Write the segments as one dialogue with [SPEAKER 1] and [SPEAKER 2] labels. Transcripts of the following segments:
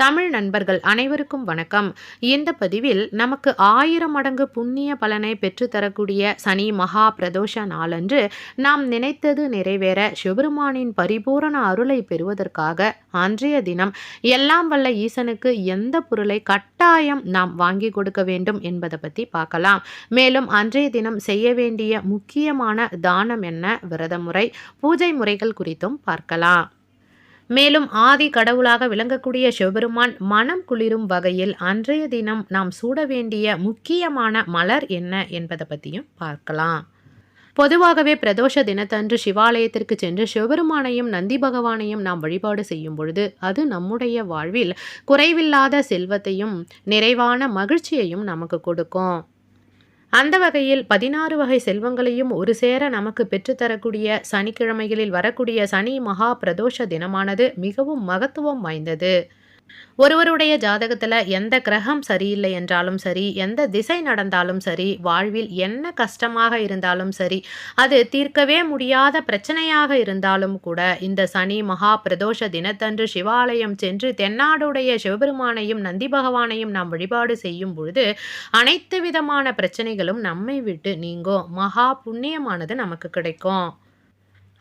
[SPEAKER 1] தமிழ் நண்பர்கள் அனைவருக்கும் வணக்கம். இந்த பதிவில் நமக்கு ஆயிரம் மடங்கு புண்ணிய பலனை பெற்றுத்தரக்கூடிய சனி மகா பிரதோஷ நாளன்று நாம் நினைத்தது நிறைவேற சிவபெருமானின் பரிபூரண அருளை பெறுவதற்காக அன்றைய தினம் எல்லாம் வல்ல ஈசனுக்கு எந்த பொருளை கட்டாயம் நாம் வாங்கி கொடுக்க வேண்டும் என்பதை பற்றி பார்க்கலாம். மேலும் அன்றைய தினம் செய்ய வேண்டிய முக்கியமான தானம் என்ன? விரத முறை பூஜை முறைகள் குறித்தும் பார்க்கலாம். மேலும் ஆதி கடவுளாக விளங்கக்கூடிய சிவபெருமான் மனம் குளிரும் வகையில் அன்றைய தினம் நாம் சூட வேண்டிய முக்கியமான மலர் என்ன என்பதை பற்றியும் பார்க்கலாம். பொதுவாகவே பிரதோஷ தினத்தன்று சிவாலயத்திற்கு சென்று சிவபெருமானையும் நந்தி பகவானையும் நாம் வழிபாடு செய்யும் பொழுது அது நம்முடைய வாழ்வில் குறைவில்லாத செல்வத்தையும் நிறைவான மகிழ்ச்சியையும் நமக்கு கொடுக்கும். அந்த வகையில் பதினாறு வகை செல்வங்களையும் ஒரு சேர நமக்கு பெற்றுத்தரக்கூடிய சனிக்கிழமைகளில் வரக்கூடிய சனி மகா பிரதோஷ தினமானது மிகவும் மகத்துவம் வாய்ந்தது. ஒருவருடைய ஜாதகத்தில் எந்த கிரகம் சரியில்லை என்றாலும் சரி எந்த திசை நடந்தாலும் சரி வாழ்வில் என்ன கஷ்டமாக இருந்தாலும் சரி அது தீர்க்கவே முடியாத பிரச்சனையாக இருந்தாலும் கூட இந்த சனி மகா பிரதோஷ தினத்தன்று சிவாலயம் சென்று தென்னாடுடைய சிவபெருமானையும் நந்தி பகவானையும் நாம் வழிபாடு செய்யும் பொழுது அனைத்து விதமான பிரச்சனைகளும் நம்மை விட்டு நீங்கும் மகா புண்ணியமானது நமக்கு கிடைக்கும்.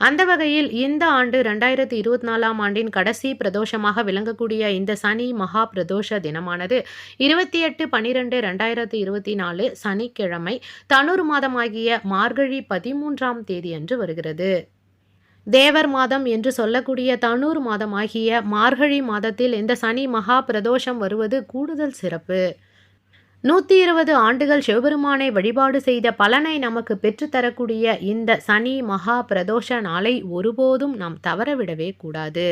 [SPEAKER 1] அந்த வகையில் இந்த ஆண்டு ரெண்டாயிரத்தி இருபத்தி நாலாம் ஆண்டின் கடைசி பிரதோஷமாக விளங்கக்கூடிய இந்த சனி மகா பிரதோஷ தினமானது இருபத்தி எட்டு பனிரெண்டு ரெண்டாயிரத்தி இருபத்தி நாலு சனிக்கிழமை தனுர் மாதமாகிய மார்கழி பதிமூன்றாம் தேதி அன்று வருகிறது. தேவர் மாதம் என்று சொல்லக்கூடிய தனூர் மாதமாகிய மார்கழி மாதத்தில் இந்த சனி மகா பிரதோஷம் வருவது கூடுதல் சிறப்பு. நூற்றி இருபது ஆண்டுகள் சிவபெருமானை வழிபாடு செய்த பலனை நமக்கு பெற்றுத்தரக்கூடிய இந்த சனி மகா பிரதோஷ நாளை ஒருபோதும் நாம் தவறவிடவே கூடாது.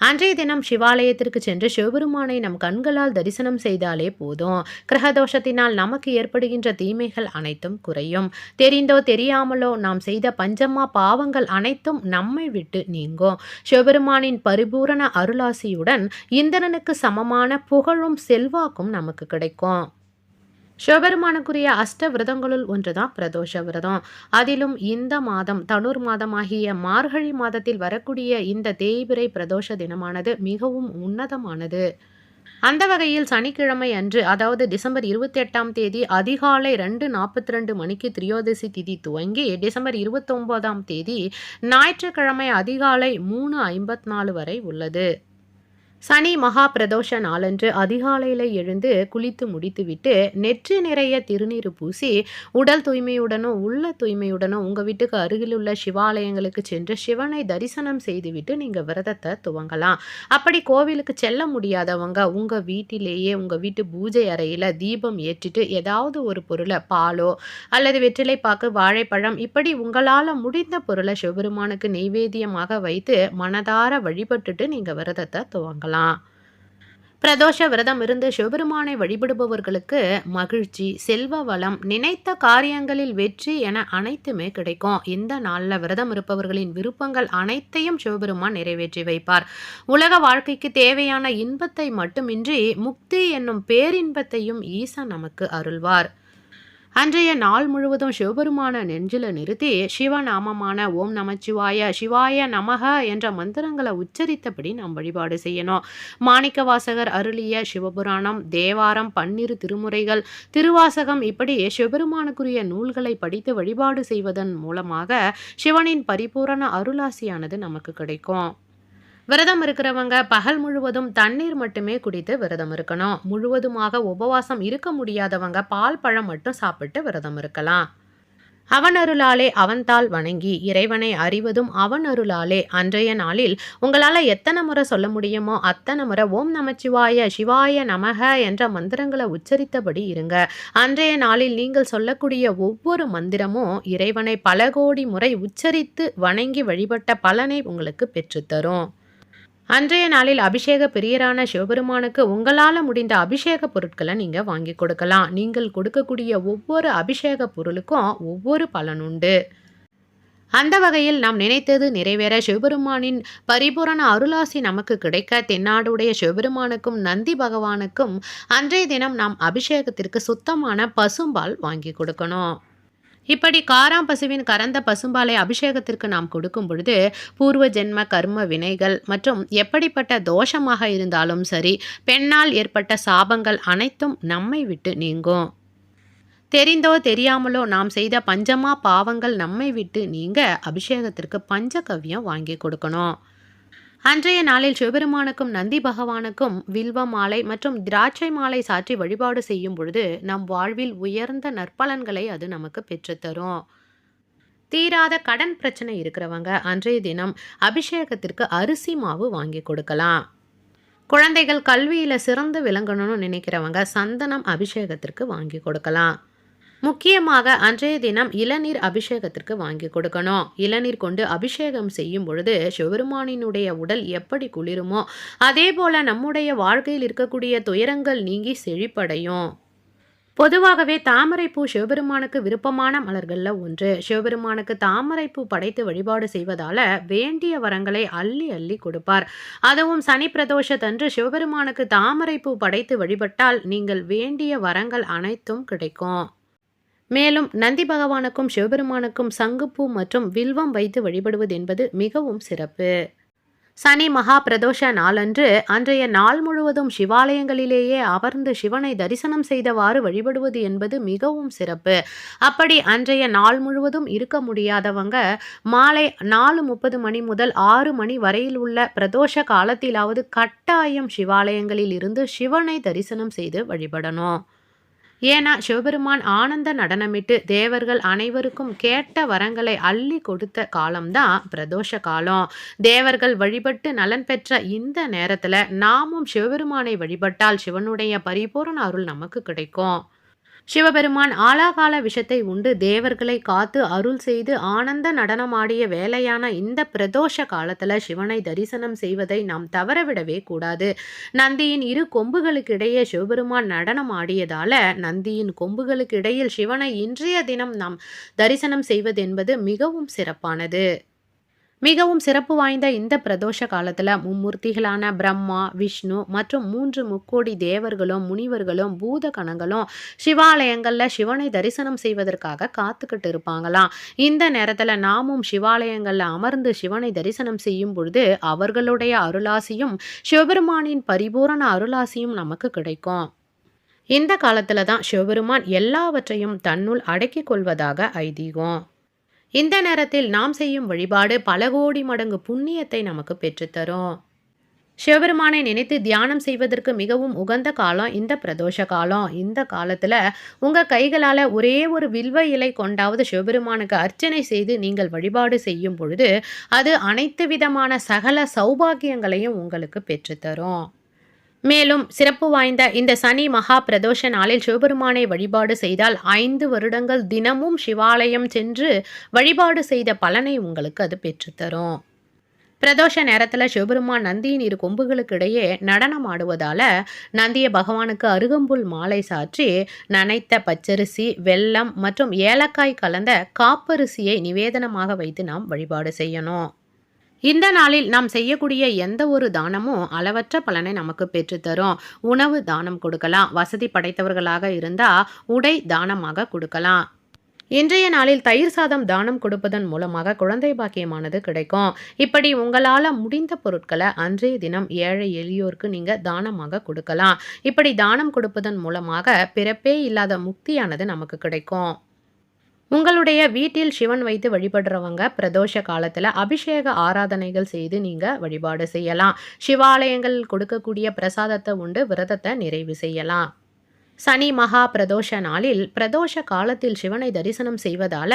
[SPEAKER 1] அன்றைய தினம் சிவாலயத்திற்கு சென்று சிவபெருமானை நம் கண்களால் தரிசனம் செய்தாலே போதும். கிரகதோஷத்தினால் நமக்கு ஏற்படுகின்ற தீமைகள் அனைத்தும் குறையும். தெரிந்தோ தெரியாமலோ நாம் செய்த பஞ்சமா பாவங்கள் அனைத்தும் நம்மை விட்டு நீங்கும். சிவபெருமானின் பரிபூரண அருளாசியுடன் இந்திரனுக்கு சமமான புகழும் செல்வாக்கும் நமக்கு கிடைக்கும். சிவபெருமானுக்குரிய அஷ்ட விரதங்களுள் ஒன்றுதான் பிரதோஷ விரதம். அதிலும் இந்த மாதம் தனுர் மாதமாகிய மார்கழி மாதத்தில் வரக்கூடிய இந்த தேய்பிரை பிரதோஷ தினமானது மிகவும் உன்னதமானது. அந்த வகையில் சனிக்கிழமை அன்று அதாவது டிசம்பர் இருபத்தி எட்டாம் தேதி அதிகாலை ரெண்டு நாற்பத்தி ரெண்டு மணிக்கு திரியோதசி திதி துவங்கி டிசம்பர் இருபத்தொம்போதாம் தேதி ஞாயிற்றுக்கிழமை அதிகாலை மூணு ஐம்பத்தி நாலு வரை உள்ளது. சனி மகா பிரதோஷ நாளன்று அதிகாலையில் எழுந்து குளித்து முடித்துவிட்டு நெற்றி நிறைய திருநீர் பூசி உடல் தூய்மையுடனும் உள்ள தூய்மையுடனும் உங்கள் வீட்டுக்கு அருகில் உள்ள சிவாலயங்களுக்கு சென்று சிவனை தரிசனம் செய்துவிட்டு நீங்கள் விரதத்தை துவங்கலாம். அப்படி கோவிலுக்கு செல்ல முடியாதவங்க உங்கள் வீட்டிலேயே உங்கள் வீட்டு பூஜை அறையில் தீபம் ஏற்றிட்டு ஏதாவது ஒரு பொருளை பாலோ அல்லது வெற்றிலை பாக்கு வாழைப்பழம் இப்படி உங்களால் முடிந்த பொருளை சிவபெருமானுக்கு நெய்வேத்தியமாக வைத்து மனதார வழிபட்டுட்டு நீங்கள் விரதத்தை துவங்கலாம். பார்க்கலாம். பிரதோஷ விரதம் இருந்து சிவபெருமானை வழிபடுபவர்களுக்கு மகிழ்ச்சி செல்வ வளம் நினைத்த காரியங்களில் வெற்றி என அனைத்துமே கிடைக்கும். இந்த நாளில் விரதம் இருப்பவர்களின் விருப்பங்கள் அனைத்தையும் சிவபெருமான் நிறைவேற்றி வைப்பார். உலக வாழ்க்கைக்கு தேவையான இன்பத்தை மட்டுமின்றி முக்தி என்னும் பேரின்பத்தையும் ஈசன் நமக்கு அருள்வார். அன்றைய நாள் முழுவதும் சிவபெருமான நெஞ்சில நிறுத்தி சிவநாமமான ஓம் நமச்சிவாய சிவாய நமக என்ற மந்திரங்களை உச்சரித்தபடி நாம் வழிபாடு செய்யணும். மாணிக்க வாசகர் அருளிய சிவபுராணம் தேவாரம் பன்னிரு திருமுறைகள் திருவாசகம் இப்படி சிவபெருமானுக்குரிய நூல்களை படித்து வழிபாடு செய்வதன் மூலமாக சிவனின் பரிபூரண அருளாசியானது நமக்கு கிடைக்கும். விரதம் இருக்கிறவங்க பகல் முழுவதும் தண்ணீர் மட்டுமே குடித்து விரதம் இருக்கணும். முழுவதுமாக உபவாசம் இருக்க முடியாதவங்க பால் பழம் மட்டும் சாப்பிட்டு விரதம் இருக்கலாம். அவன் அருளாலே அவன்தால் வணங்கி இறைவனை அறிவதும் அவன் அருளாலே அன்றைய நாளில் உங்களால் எத்தனை முறை சொல்ல முடியுமோ அத்தனை முறை ஓம் நமச்சிவாய சிவாய நமக என்ற மந்திரங்களை உச்சரித்தபடி இருங்க. அன்றைய நாளில் நீங்கள் சொல்லக்கூடிய ஒவ்வொரு மந்திரமும் இறைவனை பல கோடி முறை உச்சரித்து வணங்கி வழிபட்ட பலனை உங்களுக்கு பெற்றுத்தரும். அன்றைய நாளில் அபிஷேக பிரியரான சிவபெருமானுக்கு உங்களால் முடிந்த அபிஷேக பொருட்களை நீங்கள் வாங்கி கொடுக்கலாம். நீங்கள் கொடுக்கக்கூடிய ஒவ்வொரு அபிஷேக பொருளுக்கும் ஒவ்வொரு பலனுண்டு அந்த வகையில் நாம் நினைத்தது நிறைவேற சிவபெருமானின் பரிபூரண அருளாசி நமக்கு கிடைக்க தென்னாடுடைய சிவபெருமானுக்கும் நந்தி பகவானுக்கும் அன்றைய தினம் நாம் அபிஷேகத்திற்கு சுத்தமான பசும்பால் வாங்கி கொடுக்கணும். இப்படி காராம் பசுவின் கறந்த பசும்பாலை அபிஷேகத்திற்கு நாம் கொடுக்கும் பொழுது பூர்வ ஜென்ம கர்ம வினைகள் மற்றும் எப்படிப்பட்ட தோஷமாக இருந்தாலும் சரி பெண்ணால் ஏற்பட்ட சாபங்கள் அனைத்தும் நம்மை விட்டு நீங்கும். தெரிந்தோ தெரியாமலோ நாம் செய்த பஞ்சமா பாவங்கள் நம்மை விட்டு நீங்க அபிஷேகத்திற்கு பஞ்சகவ்யம் வாங்கி கொடுக்கணும். அன்றைய நாளில் சிவபெருமானுக்கும் நந்தி பகவானுக்கும் வில்வ மாலை மற்றும் திராட்சை மாலை சாற்றி வழிபாடு செய்யும் பொழுது நம் வாழ்வில் உயர்ந்த நற்பலன்களை அது நமக்கு பெற்றுத்தரும் தீராத கடன் பிரச்சனை இருக்கிறவங்க அன்றைய தினம் அபிஷேகத்திற்கு அரிசி மாவு வாங்கி கொடுக்கலாம். குழந்தைகள் கல்வியில் சிறந்து விளங்கணும்னு நினைக்கிறவங்க சந்தனம் அபிஷேகத்திற்கு வாங்கி கொடுக்கலாம். முக்கியமாக அன்றைய தினம் இளநீர் அபிஷேகத்திற்கு வாங்கி கொடுக்கணும். இளநீர் கொண்டு அபிஷேகம் செய்யும் பொழுது சிவபெருமானினுடைய உடல் எப்படி குளிருமோ அதே போல நம்முடைய வாழ்க்கையில் இருக்கக்கூடிய துயரங்கள் நீங்கி செழிப்படையும். பொதுவாகவே தாமரைப்பூ சிவபெருமானுக்கு விருப்பமான மலர்களில் ஒன்று. சிவபெருமானுக்கு தாமரைப்பூ படைத்து வழிபாடு செய்வதால வேண்டிய வரங்களை அள்ளி அள்ளி கொடுப்பார். அதுவும் சனி பிரதோஷத்தன்று சிவபெருமானுக்கு தாமரைப்பூ படைத்து வழிபட்டால் நீங்கள் வேண்டிய வரங்கள் அனைத்தும் கிடைக்கும். மேலும் நந்தி பகவானுக்கும் சிவபெருமானுக்கும் சங்குப்பூ மற்றும் வில்வம் வைத்து வழிபடுவது என்பது மிகவும் சிறப்பு. சனி மகா பிரதோஷ நாளன்று அன்றைய நாள் முழுவதும் சிவாலயங்களிலேயே அமர்ந்து சிவனை தரிசனம் செய்தவாறு வழிபடுவது என்பது மிகவும் சிறப்பு. அப்படி அன்றைய நாள் முழுவதும் இருக்க முடியாதவங்க மாலை நாலு முப்பது மணி முதல் ஆறு மணி வரையில் உள்ள பிரதோஷ காலத்திலாவது கட்டாயம் சிவாலயங்களில் இருந்து சிவனை தரிசனம் செய்து வழிபடணும். ஏன்னா சிவபெருமான் ஆனந்த நடனமிட்டு தேவர்கள் அனைவருக்கும் கேட்ட வரங்களை அள்ளி கொடுத்த காலம்தான் பிரதோஷ காலம். தேவர்கள் வழிபட்டு நலன் பெற்ற இந்த நேரத்தில் நாமும் சிவபெருமானை வழிபட்டால் சிவனுடைய பரிபூரண அருள் நமக்கு கிடைக்கும். சிவபெருமான் ஆலாகால விஷத்தை உண்டு. தேவர்களை காத்து அருள் செய்து ஆனந்த நடனமாடிய வேலையான இந்த பிரதோஷ காலத்துல சிவனை தரிசனம் செய்வதை நாம் தவறவிடவே கூடாது. நந்தியின் இரு கொம்புகளுக்கு இடையே சிவபெருமான் நடனம் ஆடியதால நந்தியின் கொம்புகளுக்கு இடையில் சிவனை இன்றைய தினம் நாம் தரிசனம் செய்வது என்பது மிகவும் சிறப்பானது. மிகவும் சிறப்பு வாய்ந்த இந்த பிரதோஷ காலத்தில் மும்மூர்த்திகளான பிரம்மா விஷ்ணு மற்றும் மூன்று முக்கோடி தேவர்களும் முனிவர்களும் பூத கணங்களும் சிவாலயங்களில் சிவனை தரிசனம் செய்வதற்காக காத்துக்கிட்டு இருப்பாங்களாம். இந்த நேரத்தில் நாமும் சிவாலயங்களில் அமர்ந்து சிவனை தரிசனம் செய்யும் பொழுது அவர்களுடைய அருளாசியும் சிவபெருமானின் பரிபூரண அருளாசியும் நமக்கு கிடைக்கும். இந்த காலத்தில் தான் சிவபெருமான் எல்லாவற்றையும் தன்னுள் அடக்கிக் கொள்வதாக ஐதீகம். இந்த நேரத்தில் நாம் செய்யும் வழிபாடு பல கோடி மடங்கு புண்ணியத்தை நமக்கு பெற்றுத்தரும் சிவபெருமானை நினைத்து தியானம் செய்வதற்கு மிகவும் உகந்த காலம் இந்த பிரதோஷ காலம். இந்த காலத்தில் உங்கள் கைகளால் ஒரே ஒரு வில்வ இலை கொண்டாவது சிவபெருமானுக்கு அர்ச்சனை செய்து நீங்கள் வழிபாடு செய்யும் பொழுது அது அனைத்து விதமான சகல சௌபாகியங்களையும் உங்களுக்கு பெற்றுத்தரும் மேலும் சிறப்பு வாய்ந்த இந்த சனி மகா பிரதோஷ நாளில் சிவபெருமானை வழிபாடு செய்தால் ஐந்து வருடங்கள் தினமும் சிவாலயம் சென்று வழிபாடு செய்த பலனை உங்களுக்கு அது பெற்றுத்தரும் பிரதோஷ நேரத்தில் சிவபெருமான் நந்தியின் இரு கொம்புகளுக்கு இடையே நடனம் ஆடுவதால் நந்திய பகவானுக்கு அருகம்புல் மாலை சாற்றி நனைத்த பச்சரிசி வெல்லம் மற்றும் ஏலக்காய் கலந்த காப்பரிசியை நிவேதனமாக வைத்து நாம் வழிபாடு செய்யணும். இந்த நாளில் நாம் செய்யக்கூடிய எந்த ஒரு தானமும் அளவற்ற பலனை நமக்கு பெற்றுத்தரும் உணவு தானம் கொடுக்கலாம். வசதி படைத்தவர்களாக இருந்தால் உடை தானமாக கொடுக்கலாம். இன்றைய நாளில் தயிர் சாதம் தானம் கொடுப்பதன் மூலமாக குழந்தை பாக்கியமானது கிடைக்கும். இப்படி உங்களால் முடிந்த பொருட்களை அன்றைய தினம் ஏழை எளியோருக்கு நீங்கள் தானமாக கொடுக்கலாம். இப்படி தானம் கொடுப்பதன் மூலமாக பிறப்பே இல்லாத முக்தியானது நமக்கு கிடைக்கும். உங்களுடைய வீட்டில் சிவன் வைத்து வழிபடுறவங்க பிரதோஷ காலத்தில் அபிஷேக ஆராதனைகள் செய்து நீங்கள் வழிபாடு செய்யலாம். சிவாலயங்கள் கொடுக்கக்கூடிய பிரசாதத்தை உண்டு விரதத்தை நிறைவு செய்யலாம். சனி மகா பிரதோஷ நாளில் பிரதோஷ காலத்தில் சிவனை தரிசனம் செய்வதால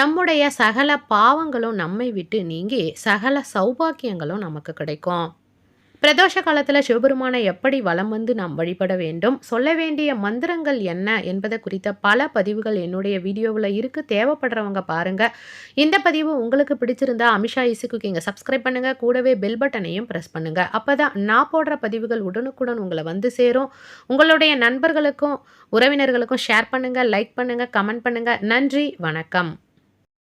[SPEAKER 1] நம்முடைய சகல பாவங்களும் நம்மை விட்டு நீங்கி சகல சௌபாக்கியங்களும் நமக்கு கிடைக்கும். பிரதோஷ காலத்தில் சிவபெருமானை எப்படி வலம் வந்து நாம் வழிபட வேண்டும் சொல்ல வேண்டிய மந்திரங்கள் என்ன என்பதை குறித்த பல பதிவுகள் என்னுடைய வீடியோவில் இருக்குது தேவைப்படுறவங்க பாருங்கள் இந்த பதிவு உங்களுக்கு பிடிச்சிருந்தா அமிஷா இசு குக்கிங்க சப்ஸ்கிரைப் பண்ணுங்கள் கூடவே பெல் பட்டனையும் ப்ரெஸ் பண்ணுங்கள் அப்போ தான் நான் போடுற பதிவுகள் உடனுக்குடன் உங்களை வந்து சேரும். உங்களுடைய நண்பர்களுக்கும் உறவினர்களுக்கும் ஷேர் பண்ணுங்கள் லைக் பண்ணுங்கள் கமெண்ட் பண்ணுங்கள் நன்றி வணக்கம்.